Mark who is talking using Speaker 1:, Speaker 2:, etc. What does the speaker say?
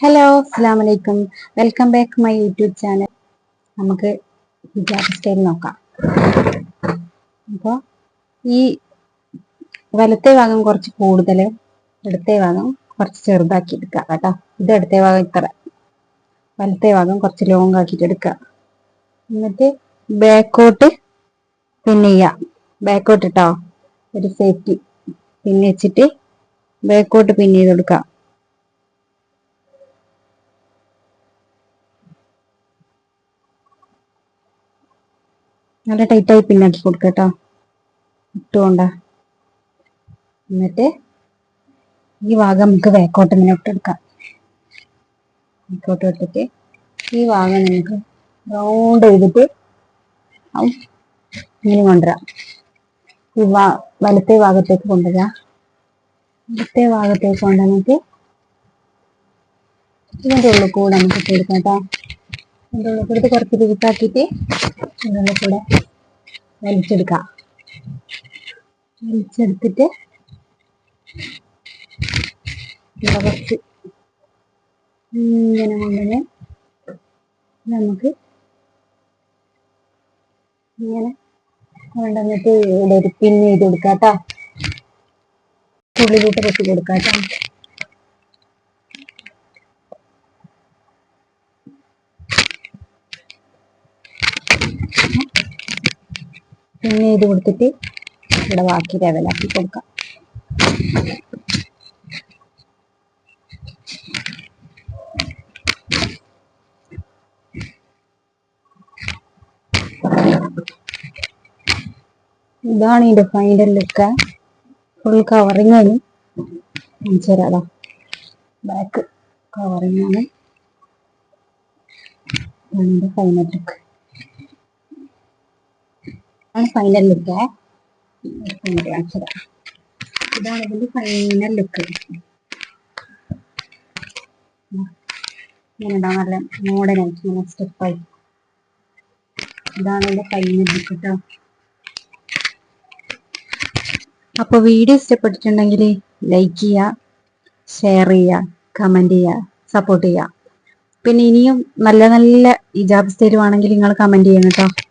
Speaker 1: Hello അസ്സാം വലൈക്കും welcome back my YouTube channel നമുക്ക് ഹിജാബ് സ്റ്റൈൽ നോക്കാം. അപ്പോൾ ഈ വലത്തെ ഭാഗം കുറച്ച് കൂടുതൽ ഇടത്തെ ഭാഗം കുറച്ച് ചെറുതാക്കി എടുക്കുക കേട്ടോ. ഇത് ഇടത്തെ ഭാഗം ഇത്ര. വലത്തെ ഭാഗം കുറച്ച് ലോങ് ആക്കിയിട്ട് എടുക്കുക. എന്നിട്ട് ബാക്കോട്ട് പിന്നെ ചെയ്യാം ബാക്കോട്ട് ഇട്ടോ ഒരു സേഫ്റ്റി പിന്നെ വെച്ചിട്ട് ബാക്കോട്ട് പിന്നെ ചെയ്ത് കൊടുക്കാം നല്ല ടൈറ്റായി പിന്നാക്കി കൊടുക്കുക കേട്ടോ. ഇട്ടുകൊണ്ട. എന്നിട്ട് ഈ ഭാഗം നമുക്ക് വേക്കോട്ട് ഇങ്ങനെ ഇട്ടെടുക്കാം വേക്കോട്ട് ഇട്ടിട്ട് ഈ ഭാഗം നമുക്ക് റൗണ്ട് ചെയ്തിട്ട് ഇങ്ങനെ കൊണ്ടുവരാം. ഈ വാ വലത്തെ ഭാഗത്തേക്ക് കൊണ്ടുവരാം. വലത്തെ ഭാഗത്തേക്ക് കൊണ്ടുവന്നിട്ട് ഇതിന്റെ ഉള്ളിൽ കൂടെ നമുക്ക് ഇട്ട് കൊടുക്കാം കേട്ടോ. ഇതിന്റെ ഉള്ളിൽ കൂടെ കുറച്ച് ലൂസാക്കിയിട്ട് കൂടെ വലിച്ചെടുക്കാം. വലിച്ചെടുത്തിട്ട് കുറച്ച് ഇങ്ങനെ കൊണ്ടുവന്ന് നമുക്ക് ഇങ്ങനെ കൊണ്ടുവന്നിട്ട് ഇവിടെ ഒരു പിന്ന് ചെയ്ത് കൊടുക്കാം കേട്ടോ. ഉള്ളിലോട്ട് വെച്ച് കൊടുക്കാം കേട്ടോ. പിന്നെ ഇത് കൊടുത്തിട്ട് ഇവിടെ ബാക്കി ലെവലാക്കി കൊടുക്കാം. ഇതാണ് ഇതിന്റെ ഫൈനൽ ലുക്ക് ഫുൾ കവറിങ് ആണ്. കാണിച്ചു ബാക്ക് കവറിങ് ആണ്. ഫൈനൽ ലുക്ക് ഫൈനൽ ലുക്ക് ഇതാണ് ഇതിന്റെ ഫൈനൽ ലുക്ക് ഇങ്ങനെ ഉണ്ടാവും നല്ല സ്റ്റെപ്പായി ഇതാണ് ഇതിന്റെ ഫൈനൽ ലുക്ക് കേട്ടോ അപ്പൊ വീഡിയോ ഇഷ്ടപ്പെട്ടിട്ടുണ്ടെങ്കിൽ ലൈക്ക് ചെയ്യുക ഷെയർ ചെയ്യുക കമന്റ് ചെയ്യുക സപ്പോർട്ട് ചെയ്യുക. പിന്നെ ഇനിയും നല്ല നല്ല ഇജാബ് തരുവാണെങ്കിൽ നിങ്ങൾ കമന്റ് ചെയ്യണം കേട്ടോ